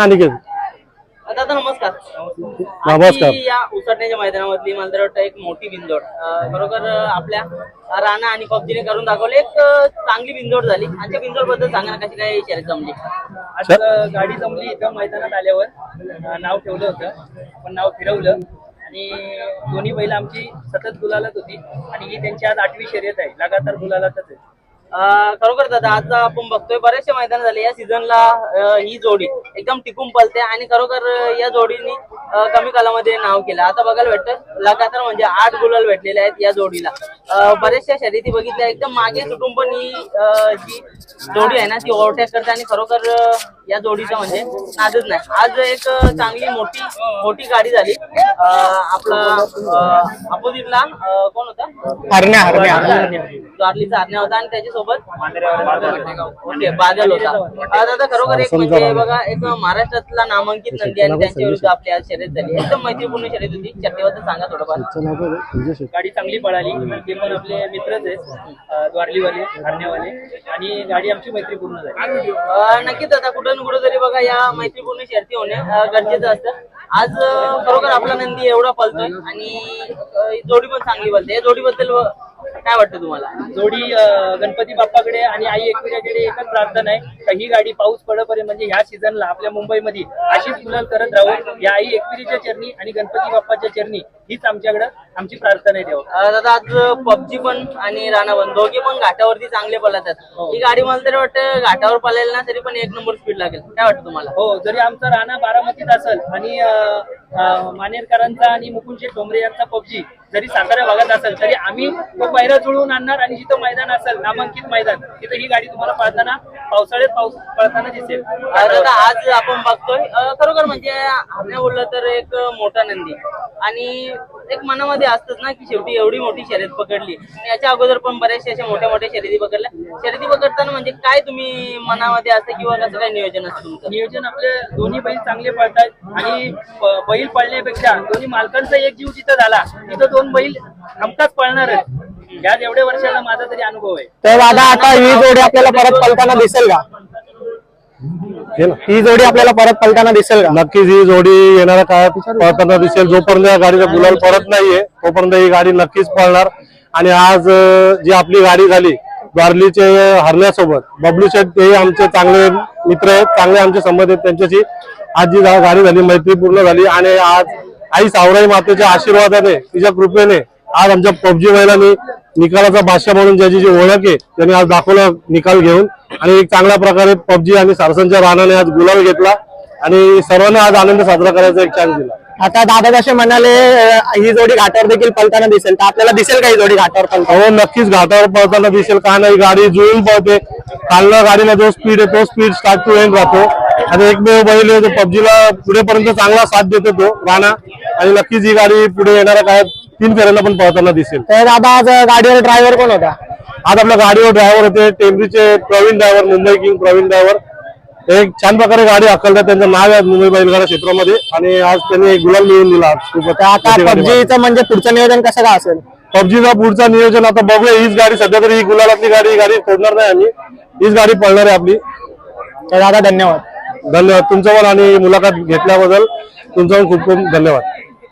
अनिकेत दादा नमस्कार. नमस्कार. आजची या उसाटण्याच्या मैदानामधली मला तर वाटतं एक मोठी बिंदोड अं, खरोखर अं, आपल्या राणा आणि पबजीने करून दाखवले. एक अं, चांगली बिंदोड झाली. आणि त्या बिंदोडबद्दल सांगा ना कशी काय शर्यत जमली आज अ, गाडी जमली इथं मैदानात आल्यावर. अ, नाव ठेवलं होतं आपण नाव फिरवलं. आणि दोन्ही बैल आमची सतत गुलालत होती. आणि ही त्यांची आज आठवी शर्यत आहे. लगातार गुलालातच आहे. खरोखर दादा आज आपण बघतोय बरेचसे मैदान झाले. या सीझनला ही जोडी एकदम टिकून पलते आणि खरोखर या जोडीने कमी कालामध्ये नाव केलं. आता बघायला भेटतं लगातार म्हणजे आठ गुलाल भेटलेले आहेत या जोडीला. बऱ्याचशा शर्यती बघितल्या. एकदम मागे सुटून पण ही जी जोडी आहे ना ती ओव्हरटेक करते आणि खरोखर या जोडीचा म्हणजे नादच नाही. आज एक चांगली मोठी मोठी गाडी झाली. आपला अपोजिटला कोण होता? हरण्या आज्ञा होता आणि ओके बादल होता दादा खरोखर एक म्हणजे बघा एक महाराष्ट्रातला नामांकित नंदी आणि त्यांच्या विरुद्ध आपली आज शर्यत झाली. एकदम मैत्रीपूर्ण शर्यत होती. शर्यतीबद्दल सांगा थोडंफार. गाडी चांगली पळाली. ते पण आपले मित्रच आहेत. द्वारलीवाले हरण्यावाले आणि गाडी आमची मैत्रीपूर्ण झाली. नक्कीच दादा कुठं ना कुठं तरी बघा या मैत्रीपूर्ण शर्ती होणे गरजेचं असतं. आज खरोखर आपला नंदी एवढा पलतोय आणि ही जोडी पण चांगली पलते या जोडीबद्दल काय वाटतं तुम्हाला? जोडी अ, गणपती बाप्पाकडे आणि आई एकविराकडे एकच प्रार्थना आहे का ही गाडी पाऊस पडेपर्यंत म्हणजे ह्या सीझनला आपल्या मुंबईमध्ये अशीच गुलाल करत राहू या आई एकविरीच्या चरणी आणि गणपती बाप्पाच्या चरणी हीच आमच्याकडे आमची प्रार्थना आहे देवा अं, दादा आज पबजी पण आणि राणा पण दोघे पण घाटावरती चांगले पळतात. ही. गाडी मला तरी वाटतं घाटावर पळायला ना तरी पण एक नंबर स्पीड लागेल. काय वाटतं तुम्हाला? हो जरी आमचा राणा बारामतीत असेल आणि अ, मानेरकरांचा आणि मुकुंदशे ठोंबरे यांचा पबजी जरी सातारा भागात असेल तरी आम्ही तो पैरा जुळवून आणणार आणि जिथं मैदान असेल नामांकित मैदान तिथं ही गाडी तुम्हाला पळताना पावसाळ्यात पाऊस पळताना दिसेल. आज आपण बघतोय खरोखर म्हणजे आपण बोललं तर एक मोठा नंदी. आणि एक मनामध्ये असतच ना की शेवटी एवढी मोठी शर्यत पकडली. आणि याच्या अगोदर पण बऱ्याचशा अशा मोठ्या मोठ्या शर्यती पकडल्या. शर्यती पकडताना म्हणजे काय तुम्ही मनामध्ये असतं किंवा कसं काय नियोजन असतं नियोजन आपले दोन्ही बैल चांगले पळतात आणि ब- बैल पळण्यापेक्षा दोन्ही मालकांचा एक जीव जिथं झाला तिथं दोन बैल हमखास पळणारच यात एवढ्या वर्षाचा माझा तरी अनुभव आहे. तर दादा आता ही जोडी आपल्याला परत पलताना दिसेल का? हे ना. ही जोडी आपल्याला परत पलताना दिसेल का? नक्कीच ही जोडी येणाऱ्या काळात पळताना दिसेल. जोपर्यंत या गाडीचा गुलाल परत नाहीये तोपर्यंत ही गाडी नक्कीच पळणार. आणि आज जी आपली गाडी झाली द्वारलीचे हरण्यासोबत बबलू शेठ तेही आमचे चांगले मित्र आहेत चांगले आमचे संबंध आहेत त्यांच्याशी. आज जी गाडी झाली मैत्रीपूर्ण झाली आणि आज आई सावराई मातेच्या आशीर्वादाने तिच्या कृपेने आज आमच्या पबजी महिलांनी निकालाचा भाषा म्हणून ज्याची जी ओळख आहे त्यांनी आज दाखवलं निकाल घेऊन. आणि एक चांगल्या प्रकारे पबजी आणि सारसनच्या राणाने आज गुलाल घेतला आणि सर्वांना आज आनंद साजरा करायचा एक चान्स दिला. आता दादा जसे म्हणाले ही जोडी घाटावर देखील पलताना दिसेल. तर आपल्याला दिसेल का ही जोडी घाटावर पलताना हो नक्कीच घाटावर पळताना दिसेल. का नाही गाडी जुळून पळते. कालनं गाडीला जो स्पीड आहे तो स्पीड स्टार्ट टू एंड राहतो. आणि एकमेव बैल जो पबजीला पुढेपर्यंत चांगला साथ देतो तो राणा. आणि नक्कीच ही गाडी पुढे येणाऱ्या काळात तीन फेऱ्यांना पण पळताना दिसेल. तर दादा आज गाडीवर ड्रायव्हर कोण होता? आज आपल्या गाडीवर ड्रायव्हर होते टेंबरीचे Pravin driver Mumbai king Pravin driver एक छान प्रकारे गाडी हाकलतात त्यांचं नाव आहे मुंबई बैलगाडा क्षेत्रामध्ये. आणि आज त्यांनी एक गुलाल मिळवून दिला आता पबजीचं म्हणजे पुढचं नियोजन कसं काय असेल? पबजीचा पुढचा नियोजन आता बघूया हीच गाडी सध्या तरी ही गुलालातली गाडी ही गाडी सोडणार नाही आम्ही. हीच गाडी पळणार आहे आपली. तर दादा धन्यवाद. धन्यवाद. तुमच्यावर पण आणि मुलाखत घेतल्याबद्दल तुमचा पण खूप खूप धन्यवाद.